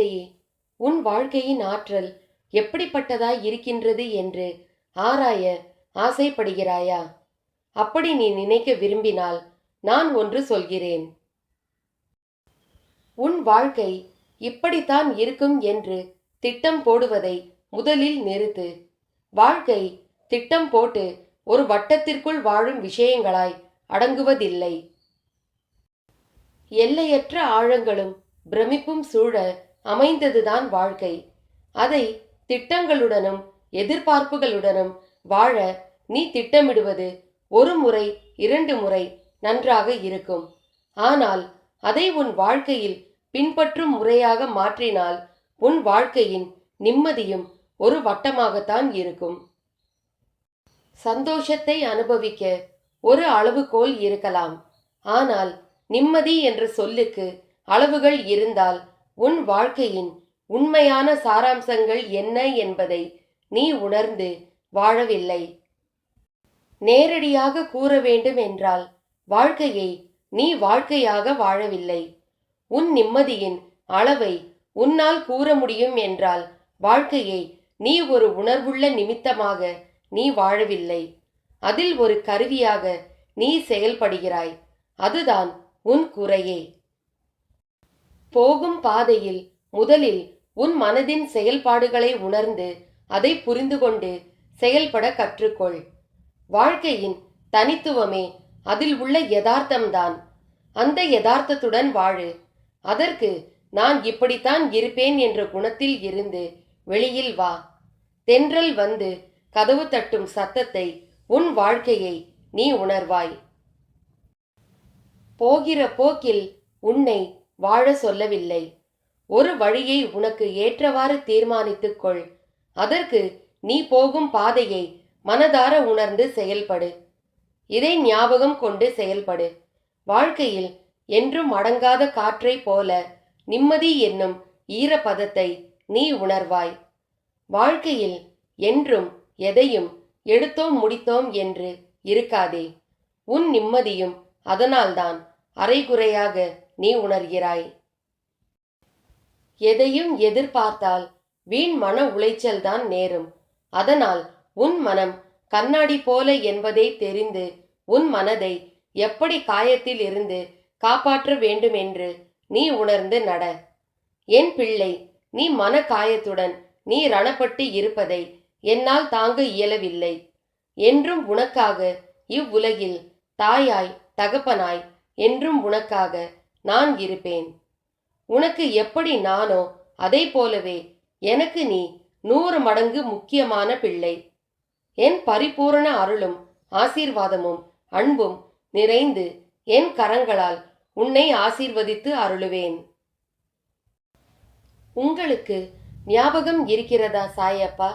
குழந்தையே உன் வாழ்க்கையின் ஆற்றல் எப்படிப்பட்டதாய் இருக்கின்றது என்று ஆராய ஆசைப்படுகிறாயா? அப்படி நீ நினைக்க விரும்பினால் நான் ஒன்று சொல்கிறேன். உன் வாழ்க்கை இப்படித்தான் இருக்கும் என்று திட்டம் போடுவதை முதலில் நிறுத்து. வாழ்க்கை திட்டம் போட்டு ஒரு வட்டத்திற்குள் வாழும் விஷயங்களாய் அடங்குவதில்லை. எல்லையற்ற ஆழங்களும் பிரமிப்பும் சூழ அமைந்ததுதான் வாழ்க்கை. அதை திட்டங்களுடனும் எதிர்பார்ப்புகளுடனும் வாழ நீ திட்டமிடுவது ஒரு முறை இரண்டு முறை நன்றாக இருக்கும். ஆனால் அதை உன் வாழ்க்கையில் பின்பற்றும் முறையாக மாற்றினால் உன் வாழ்க்கையின் நிம்மதியும் ஒரு வட்டமாகத்தான் இருக்கும். சந்தோஷத்தை அனுபவிக்க ஒரு அளவுகோல் இருக்கலாம். ஆனால் நிம்மதி என்ற சொல்லுக்கு அளவுகள் இருந்தால் உன் வாழ்க்கையின் உண்மையான சாராம்சங்கள் என்ன என்பதை நீ உணர்ந்து வாழவில்லை. நேரடியாக கூற வேண்டும் என்றால் வாழ்க்கையை நீ வாழ்க்கையாக வாழவில்லை. உன் நிம்மதியின் அளவை உன்னால் கூற முடியும் என்றால் வாழ்க்கையை நீ ஒரு உணர்வுள்ள நிமித்தமாக நீ வாழவில்லை. அதில் ஒரு கருவியாக நீ செயல்படுகிறாய். அதுதான் உன் குறையே. போகும் பாதையில் முதலில் உன் மனதின் செயல்பாடுகளை உணர்ந்து அதை புரிந்து கொண்டு செயல்பட கற்றுக்கொள். வாழ்க்கையின் தனித்துவமே அதில் உள்ள யதார்த்தம்தான். அந்த யதார்த்தத்துடன் வாழு. அதற்கு நான் இப்படித்தான் இருப்பேன் என்ற குணத்தில் இருந்து வெளியில் வா. தென்றல் வந்து கதவு தட்டும் சத்தத்தை உன் வாழ்க்கையை நீ உணர்வாய். போகிற போக்கில் உன்னை வாழ சொல்லவில்லை. ஒரு வழியை உனக்கு ஏற்றவாறு தீர்மானித்துக் கொள் அதற்கு நீ போகும் பாதையை மனதார உணர்ந்து செயல்படு. இதை ஞாபகம் கொண்டு செயல்படு. வாழ்க்கையில் என்றும் அடங்காத காற்றைப் போல நிம்மதி என்னும் ஈரப்பதத்தை நீ உணர்வாய். வாழ்க்கையில் என்றும் எதையும் எடுத்தோம் முடித்தோம் என்று இருக்காதே. உன் நிம்மதியும் அதனால்தான் அரைகுறையாக நீ உணர்கிறாய். எதையும் எதிர்பார்த்தால் வீண் மன உளைச்சல் தான் நேரும். அதனால் உன் மனம் கண்ணாடி போல என்பதை தெரிந்து உன் மனதை எப்படி காயத்தில் இருந்து காப்பாற்ற வேண்டுமென்று நீ உணர்ந்து நட. என் பிள்ளை நீ மன காயத்துடன் நீ ரணப்பட்டு இருப்பதை என்னால் தாங்க இயலவில்லை. என்றும் உனக்காக இவ்வுலகில் தாயாய் தகப்பனாய் என்றும் உனக்காக நான் இருப்பேன். உனக்கு எப்படி நானோ அதை போலவே எனக்கு நீ நூறு மடங்கு முக்கியமான பிள்ளை. என் பரிபூரண அருளும் ஆசீர்வாதமும் அன்பும் நிறைந்து என் கரங்களால் உன்னை ஆசீர்வதித்து அருளுவேன். உங்களுக்கு ஞாபகம் இருக்கிறதா சாயப்பா?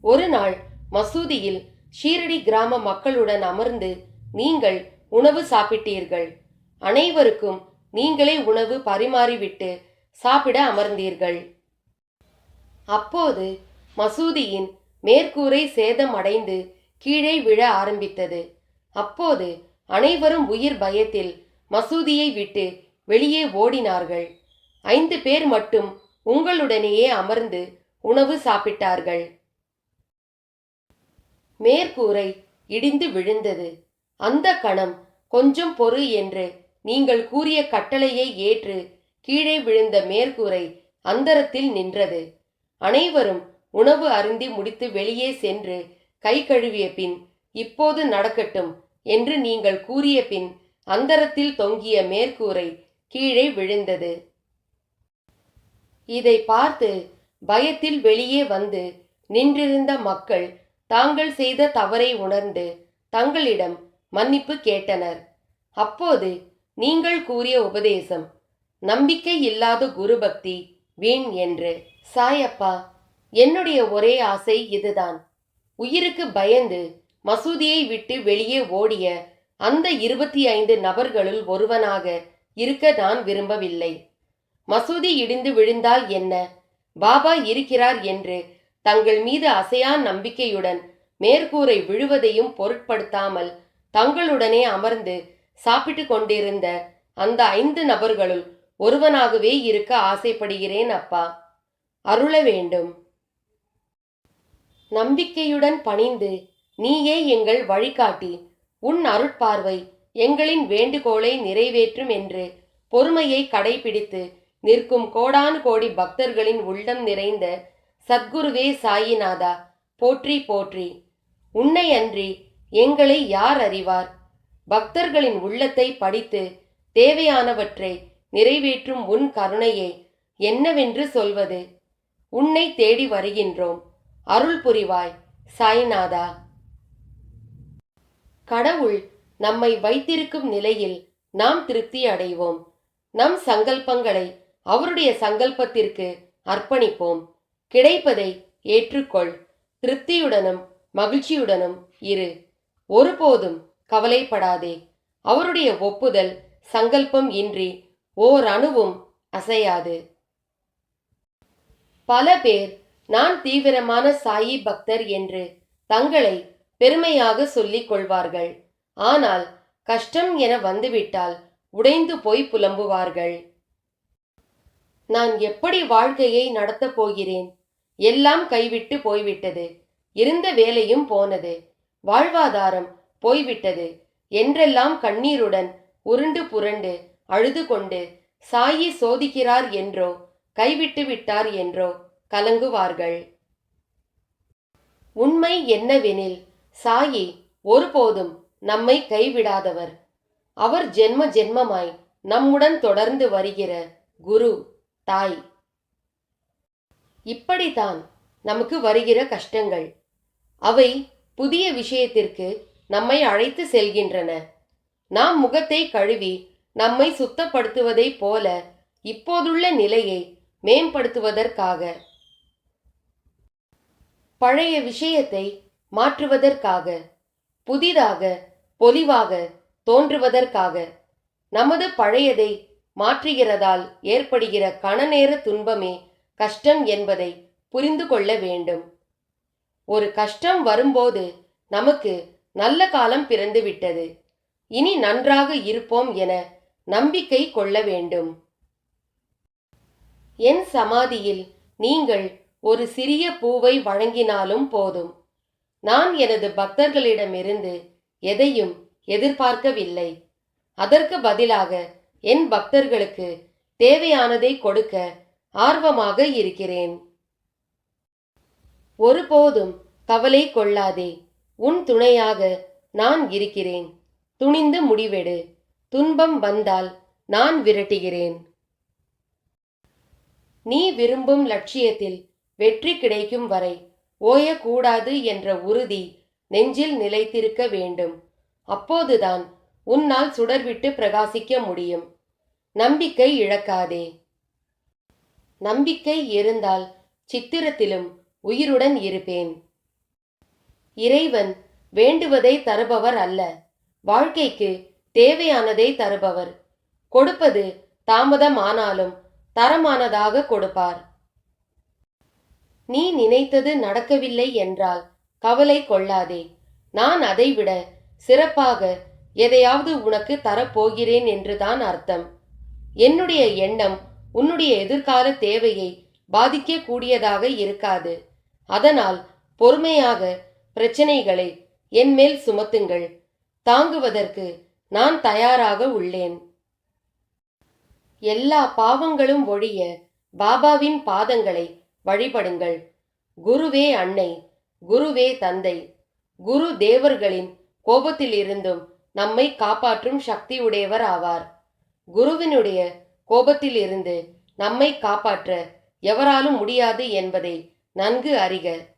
ஒரு நாள் மசூதியில் ஷீரடி கிராம மக்களுடன் அமர்ந்து நீங்கள் உணவு சாப்பிட்டீர்கள். அனைவருக்கும் நீங்களே உணவு பரிமாறிவிட்டு சாப்பிட அமர்ந்தீர்கள். அப்போது மசூதியின் மேற்கூரை சேதம் அடைந்து கீழே விழ ஆரம்பித்தது. அப்போது அனைவரும் உயிர் பயத்தில் மசூதியை விட்டு வெளியே ஓடினார்கள். ஐந்து பேர் மட்டும் உங்களுடனேயே அமர்ந்து உணவு சாப்பிட்டார்கள். மேற்கூரை இடிந்து விழுந்தது. அந்த கணம் கொஞ்சம் பொறு என்று நீங்கள் கூறிய கட்டளையை ஏற்று கீழே விழுந்த மேற்கூரை அந்தரத்தில் நின்றது. அனைவரும் உணவு அருந்தி முடித்து வெளியே சென்று கை கழுவிய பின் இப்போது நடக்கட்டும் என்று நீங்கள் கூறிய பின் அந்தரத்தில் தொங்கிய மேற்கூரை கீழே விழுந்தது. இதை பார்த்து பயத்தில் வெளியே வந்து நின்றிருந்த மக்கள் தாங்கள் செய்த தவறை உணர்ந்து தங்களிடம் மன்னிப்பு கேட்டனர். அப்போது நீங்கள் கூறிய உபதேசம் நம்பிக்கை இல்லாத குரு பக்தி வீண் என்று. சாயப்பா என்னுடைய ஒரே ஆசை இதுதான். உயிருக்கு பயந்து மசூதியை விட்டு வெளியே ஓடிய அந்த இருபத்தி ஐந்து நபர்களுள் ஒருவனாக இருக்க நான் விரும்பவில்லை. மசூதி இடிந்து விழுந்தால் என்ன? பாபா இருக்கிறார் என்று தங்கள் மீது அசையா நம்பிக்கையுடன் மேற்கூரை விழுவதையும் பொருட்படுத்தாமல் தங்களுடனே அமர்ந்து சாப்பிட்டு கொண்டிருந்த அந்த ஐந்து நபர்களுள் ஒருவனாகவே இருக்க ஆசைப்படுகிறேன் அப்பா. அருள வேண்டும். நம்பிக்கையுடன் பணிந்து நீயே எங்கள் வழிகாட்டி. உன் அருட்பார்வை எங்களின் வேண்டுகோளை நிறைவேற்றும் என்று பொறுமையை கடைபிடித்து நிற்கும் கோடானு கோடி பக்தர்களின் உள்ளம் நிறைந்த சத்குருவே சாயிநாதா போற்றி போற்றி. உன்னை அன்றி எங்களை யார் அறிவார்? பக்தர்களின் உள்ளத்தை படித்து தேவையானவற்றை நிறைவேற்றும் உன் கருணையை என்னவென்று சொல்வது? உன்னை தேடி வருகின்றோம். அருள் புரிவாய் சாய்நாதா. கடவுள் நம்மை வைத்திருக்கும் நிலையில் நாம் திருப்தி அடைவோம். நம் சங்கல்பங்களை அவருடைய சங்கல்பத்திற்கு அர்ப்பணிப்போம். கிடைப்பதை ஏற்றுக்கொள். திருப்தியுடனும் மகிழ்ச்சியுடனும் இரு. ஒருபோதும் கவலைப்படாதே. அவருடைய ஒப்புதல் சங்கல்பம் இன்றி ஓர் அணுவும் அசையாது. பல பேர் நான் தீவிரமான சாயி பக்தர் என்று தங்களை பெருமையாக சொல்லிக் கொள்வார்கள். ஆனால் கஷ்டம் என வந்துவிட்டால் உடைந்து போய் புலம்புவார்கள். நான் எப்படி வாழ்க்கையை நடத்தப் போகிறேன்? எல்லாம் கைவிட்டு போய்விட்டது. இருந்த வேலையும் போனது. வாழ்வாதாரம் போய்விட்டது. என்றெல்லாம் கண்ணீருடன் உருண்டு புரண்டு அழுது கொண்டு சாயி சோதிக்கிறார் என்றோ கைவிட்டு விட்டார் என்றோ கலங்குவார்கள். உண்மை என்னவெனில் சாயி ஒருபோதும் நம்மை கைவிடாதவர். அவர் ஜென்ம ஜென்மமாய் நம்முடன் தொடர்ந்து வருகிற குரு தாய். இப்படித்தான் நமக்கு வருகிற கஷ்டங்கள். அவை புதிய விஷயத்திற்கு நம்மை அழைத்து செல்கின்றன. நாம் முகத்தை கழுவி நம்மை சுத்தப்படுத்துவதைப் போல இப்போதுள்ள நிலையை மேம்படுத்துவதற்காக. பழைய விஷயத்தை மாற்றுவதற்காக புதிதாக பொலிவாக தோன்றுவதற்காக நமது பழையதை மாற்றுகிறதால் ஏற்படுகிற கணநேர துன்பமே கஷ்டம் என்பதை புரிந்து கொள்ள வேண்டும். ஒரு கஷ்டம் வரும்போது நமக்கு நல்ல காலம் பிறந்து விட்டது இனி நன்றாக இருப்போம் என நம்பிக்கை கொள்ள வேண்டும். என் சமாதியில் நீங்கள் ஒரு சிறிய பூவை வழங்கினாலும் போதும். நான் எனது பக்தர்களிடமிருந்து எதையும் எதிர்பார்க்கவில்லை. அதற்கு பதிலாக என் பக்தர்களுக்கு தேவையானதை கொடுக்க ஆர்வமாக இருக்கிறேன். ஒருபோதும் கவலை கொள்ளாதே. உன் துணையாக நான் இருக்கிறேன். துணிந்து முடிவெடு. துன்பம் வந்தால் நான் விரட்டுகிறேன். நீ விரும்பும் லட்சியத்தில் வெற்றி கிடைக்கும் வரை ஓயக்கூடாது என்ற உறுதி நெஞ்சில் நிலைத்திருக்க வேண்டும். அப்போதுதான் உன்னால் சுடர்விட்டு பிரகாசிக்க முடியும். நம்பிக்கை இழக்காதே. நம்பிக்கை இருந்தால் சித்திரத்திலும் உயிருடன் இருப்பேன். இறைவன் வேண்டுவதை தருபவர் அல்ல. வாழ்க்கைக்கு தேவையானதை தருபவர். கொடுப்பது தாமதமானாலும் தரமானதாக கொடுப்பார். நீ நினைத்தது நடக்கவில்லை என்றால் கவலை கொள்ளாதே. நான் அதைவிட சிறப்பாக எதையாவது உனக்கு தரப்போகிறேன் என்றுதான் அர்த்தம். என்னுடைய எண்ணம் உன்னுடைய எதிர்கால தேவையை பாதிக்கக்கூடியதாக இருக்காது. அதனால் பொறுமையாக பிரச்சனைகளை என்மேல் சுமத்துங்கள். தாங்குவதற்கு நான் தயாராக உள்ளேன். எல்லா பாவங்களும் ஒழிய பாபாவின் பாதங்களை வழிபடுங்கள். குருவே அன்னை குருவே தந்தை குரு தேவர்களின் கோபத்திலிருந்தும் நம்மை காப்பாற்றும் சக்தி உடையவர் ஆவார். குருவினுடைய கோபத்திலிருந்து நம்மை காப்பாற்ற எவராலும் முடியாது என்பதை நன்கு அறிக.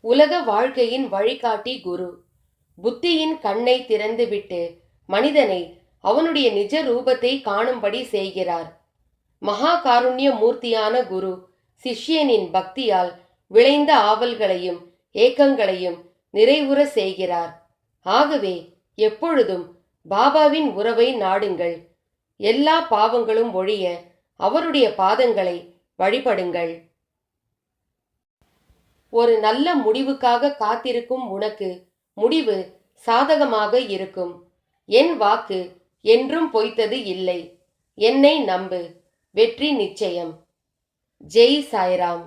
உலக வாழ்க்கையின் வழிகாட்டி குரு. புத்தியின் கண்ணை திறந்துவிட்டு மனிதனை அவனுடைய நிஜ ரூபத்தை காணும்படி செய்கிறார். மகா காருண்ய மூர்த்தியான குரு சிஷ்யனின் பக்தியால் விளைந்த ஆவல்களையும் ஏக்கங்களையும் நிறைவுற செய்கிறார். ஆகவே எப்பொழுதும் பாபாவின் உறவை நாடுங்கள். எல்லா பாவங்களும் ஒழிய அவருடைய பாதங்களை வழிபடுங்கள். ஒரு நல்ல முடிவுக்காக காத்திருக்கும் உனக்கு முடிவு சாதகமாக இருக்கும். என் வாக்கு என்றும் பொய்த்தது இல்லை. என்னை நம்பு. வெற்றி நிச்சயம். ஜெய் சாய்ராம்.